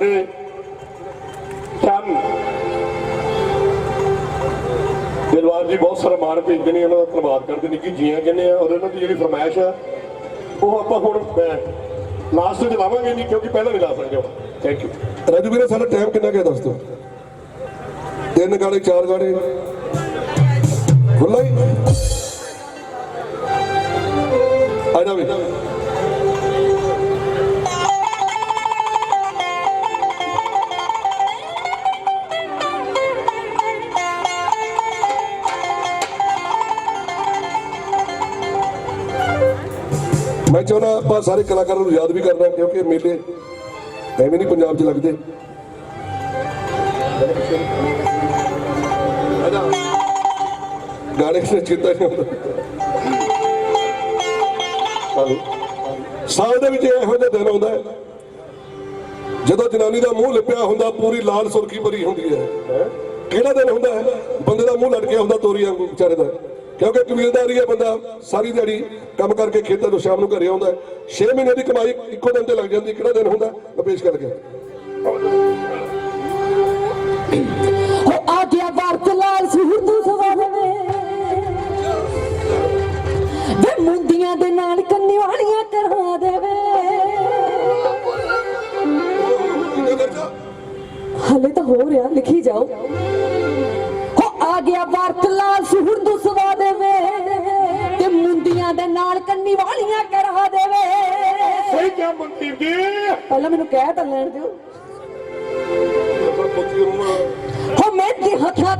ਸਾਡੇ ਚੰਨ ਦਿਲਵਾਰ ਜੀ ਬਹੁਤ ਸਾਰਾ ਮਾਣ ਭੇਜਦੇ ਨੇ ਉਹਨਾਂ ਦਾ ਧੰਨਵਾਦ ਕਰਦੇ ਨੇ ਜੀਆਂ ਕਹਿੰਦੇ ਆ ਔਰ ਉਹਨਾਂ ਦੀ ਜਿਹੜੀ ਫਰਮਾਇਸ਼ ਆ, ਉਹ ਆਪਾਂ ਹੁਣ ਲਾਸਟ ਵਿੱਚ ਲਾਵਾਂਗੇ ਨਹੀਂ, ਕਿਉਂਕਿ ਪਹਿਲਾਂ ਨਹੀਂ ਲਾ ਸਕਦੇ ਥੈਂਕ ਯੂ ਰਾਜੂ ਵੀਰੇ, ਸਾਡਾ ਟਾਈਮ ਕਿੰਨਾ ਗਿਆ ਦੱਸ ਦਿਓ? ਤਿੰਨ ਗਾਣੇ, ਚਾਰ ਗਾਣੇ। ਖੁੱਲਾ ਹੀ? ਆ ਜਾ ਮੈਂ ਚਾਹੁੰਦਾ ਆਪਾਂ ਸਾਰੇ ਕਲਾਕਾਰਾਂ ਨੂੰ ਯਾਦ ਵੀ ਕਰਨਾ, ਕਿਉਂਕਿ ਮੇਲੇ ਐਵੇਂ ਨਹੀਂ ਪੰਜਾਬ 'ਚ ਲੱਗਦੇ। ਗਾਣੇ ਸੇ ਚਿੰਤਾ ਨਹੀਂ ਹੁੰਦਾ ਸਾਲ ਦੇ ਵਿੱਚ ਇਹੋ ਜਿਹਾ ਦਿਨ ਆਉਂਦਾ ਜਦੋਂ ਜਨਾਨੀ ਦਾ ਮੂੰਹ ਲਿਪਿਆ ਹੁੰਦਾ, ਪੂਰੀ ਲਾਲ ਸੁਰਖੀ ਭਰੀ ਹੁੰਦੀ ਹੈ। ਕਿਹੜਾ ਦਿਨ ਹੁੰਦਾ ਹੈ? ਬੰਦੇ ਦਾ ਮੂੰਹ ਲਟਕਿਆ ਹੁੰਦਾ ਤੋਰੀ ਵਾਂਗੂ ਵਿਚਾਰੇ ਦਾ। ਕਿਉਂਕਿ ਕਬੀਲਦਾਰੀ ਹੈ ਬੰਦਾ ਸਾਰੀ ਦਿਹਾੜੀ ਕੰਮ ਕਰਕੇ ਖੇਤਾਂ ਤੋਂ ਸ਼ਾਮ ਨੂੰ ਘਰੇ ਆਉਂਦਾ 6 ਮਹੀਨੇ ਦੀ ਕਮਾਈ ਇੱਕੋ ਦਿਨ ਤੇ ਲੱਗ ਜਾਂਦੀ ਕਿਹੜਾ ਦਿਨ ਹੁੰਦਾ? ਮੈਂ ਪੇਸ਼ ਕਰ ਗਿਆ ਹੋ ਆ ਗਿਆ ਵਰਤ ਲਾਲ ਸੁਹਰਦੂ ਸਵਾਦ ਵੇ ਵੇ ਮੁੰਦੀਆਂ ਦੇ ਨਾਲ ਕੰਨੀ ਵਾਲੀਆਂ ਕਰਾ ਦੇਵੇ। ਕਿੰਨਾ ਖਰਚਾ? ਹਲੇ ਤਾਂ ਹੋ ਰਿਹਾ ਲਿਖੀ ਜਾਓ। ਕਿਹਾ ਮਨਦੀਪ ਜੀ। ਪਹਿਲਾਂ ਮੈਨੂੰ ਕਹਿ ਤਾਂ ਲੈਣ ਦਿਓ। ਰੂਮਾ ਹੋ ਮਹਿੰਦੀ ਹੱਥਾਂ ਤੇ ਲਵਾ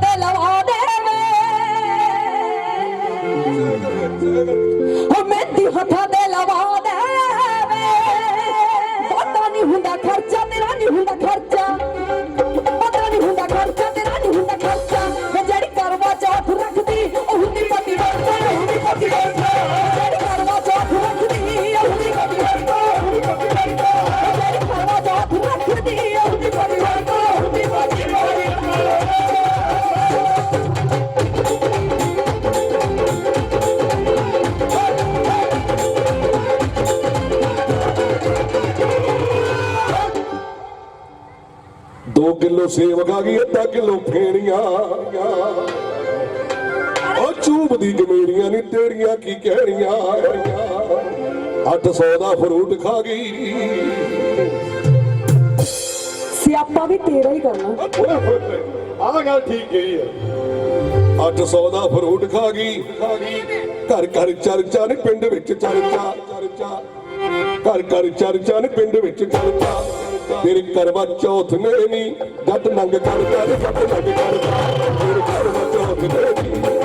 ਕਿਲੋ ਸੇਵ ਖਾ ਗਈ ਅੱਧਾ ਕਿਲੋ ਫੇਣੀਆਂ ਉਹ ਚੂਬ ਦੀ ਗਮੇੜੀਆਂ ਨਹੀਂ ਤੇਰੀਆਂ ਕੀ ਕਹਿਣੀਆਂ। 800 ਦਾ ਫਰੂਟ ਖਾ ਗਈ। ਸਿਆਪਾ ਵੀ ਤੇਰਾ ਹੀ ਕਰਨਾ। ਆਹ ਗੱਲ ਠੀਕ ਕਹੀ ਹੈ। 800 ਦਾ ਫਰੂਟ ਖਾ ਗਈ। ਗਈ ਘਰ ਘਰ ਚਰਚਾ ਨੇ ਪਿੰਡ ਵਿੱਚ ਚਰਚਾ ਚਰਚਾ। ਘਰ ਘਰ ਚਰਚਾ ਨੇ ਪਿੰਡ ਵਿੱਚ ਚਰਚਾ। ਤੇਰੇ ਕਰਵਾ ਚੌਥ ਨੇ ਨਹੀਂ ਜੱਟ ਨੰਗ ਕਰਦਾ ਤੇ ਜੱਟ ਮੰਗ ਕਰਦਾ ਤੇਰੇ ਕਰਵਾ ਚੌਥ ਨੇ ਨਹੀਂ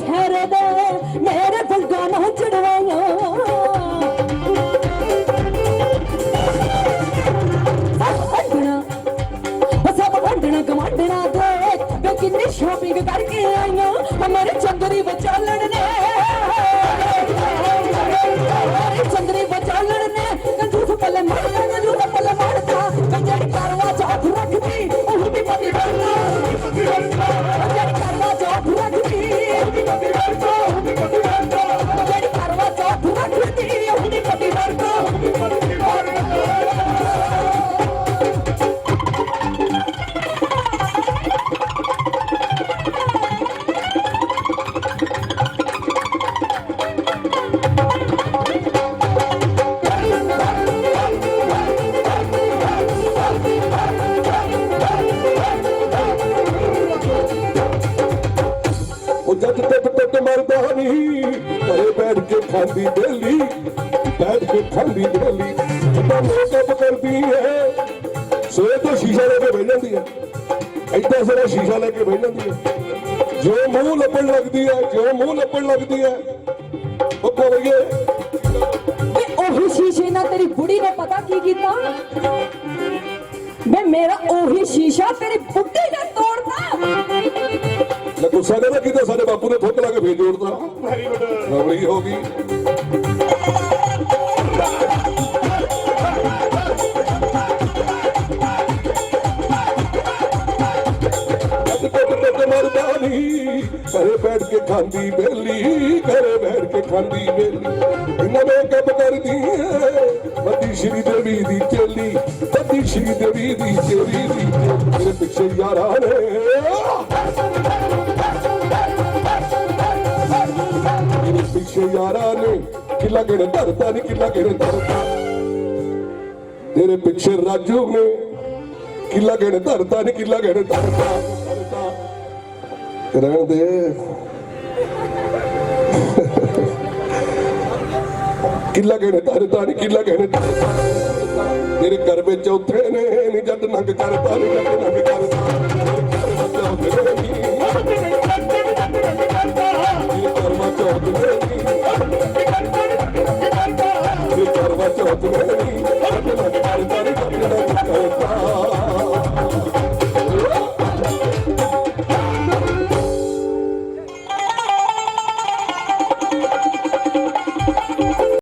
ਵਿੱਚ ਦੇ ਮੇਰੇ ਫੁਲਕਾਂ ਨਾ ਚੜਵਾਈਆਂ। ਸਭ ਵੰਡਣਾ, ਉਹ ਗਵਾਂਡਣਾ ਦੇ। ਵੇ ਕਿੰਨੀ ਸ਼ੋਪਿੰਗ ਕਰਕੇ ਆਈਆਂ ਉਹ ਮੇਰੇ ਚੰਦਰੀ ਵਿਚਾਲਣ ਨੇ। ਮੇਰੇ ਚੰਦਰੀ ਵਿਚਾਲਣ ਨੇ। ਕੰਜੂਸ ਪੱਲੇ ਮਾਰਦਾ ਕੰਜੂਸ ਪੱਲੇ ਟੁੱਟ ਨਹੀਂ ਘਰੇ ਬੈਠ ਕੇ ਖਾਂਦੀ ਬੇਲੀ ਬੈਠ ਕੇ ਖਾਂਦੀ ਬੇਲੀ ਜਦੋਂ ਮੇਕਅਪ ਕਰਦੀ ਹੈ। ਸੋਏ ਤੋਂ ਸ਼ੀਸ਼ਾ ਲੈ ਕੇ ਬਹਿ ਜਾਂਦੀ ਹੈ। ਐਡਾ ਸਾਰਾ ਸ਼ੀਸ਼ਾ ਲੈ ਕੇ ਬਹਿ ਜਾਂਦੀ ਹੈ। ਜੋ ਮੂੰਹ ਲੱਭਣ ਲੱਗਦੀ ਹੈ, ਜੋ ਮੂੰਹ ਲੱਭਣ ਲੱਗਦੀ ਹੈ। ਉਹ ਕਹੋਗੇ ਉਹੀ ਸ਼ੀਸ਼ੇ ਨਾਲ ਤੇਰੀ ਬੁੜੀ ਨੇ ਪਤਾ ਕੀ ਕੀਤਾ? ਮੇਰਾ ਉਹੀ ਸ਼ੀਸ਼ਾ ਤੇਰੀ ਕਿਤੇ ਸਾਡੇ ਬਾਪੂ ਨੇ ਥੁੱਕ ਲਾ ਕੇ ਫੇਰ ਜੋੜਦਾ ਵੈਰੀ ਗੁੱਡ ਰਵੜੀ ਹੋ ਗਈ। ਨਹੀਂ ਘਰੇ ਬੈਠ ਕੇ ਖਾਂਦੀ ਬੇਲੀ ਘਰੇ ਬੈਠ ਕੇ ਖਾਂਦੀ ਬੇਲੀ। ਇਹਨਾਂ ਮੇਕਅਪ ਕਰਦੀ ਵੱਡੀ ਸ਼੍ਰੀ ਦੇਵੀ ਦੀ ਚੇਲੀ ਵੱਡੀ ਸ਼੍ਰੀ ਦੇਵੀ ਦੀ ਚੇਲੀ ਦੀ ਮੇਰੇ ਪਿੱਛੇ ਯਾਰਾਂ ਨੇ। ਪਿੱਛੇ ਯਾਰਾਂ ਨੇ ਕਿਲਾ ਕਿਹੜੇ ਧਰਤਾ ਨਹੀਂ ਕਿਲਾ ਕਿਹੜੇ ਧਰਤਾ। ਤੇਰੇ ਪਿੱਛੇ ਰਾਜੂ ਨੇ ਕਿਲਾ ਕਿਹੜੇ ਧਰਤਾ ਨਹੀਂ ਕਿਲਾ ਕਿਹੜੇ ਧਰਤਾ। ਰਹਿਣ ਦੇ। ਕਿਲਾ ਕਿਹੜੇ ਧਰਤਾ ਨਹੀਂ ਕਿਲਾ ਕਿਹੜੇ ਧਰਤਾ। ਤੇਰੇ ਘਰ ਵਿੱਚ ਉੱਥੇ ਨੇ ਨਹੀਂ ਜੱਟ ਨੰਗ ਕਰਦਾ ਨਹੀਂ ਜੱਟ ਨੰਗ ਕਰਦਾ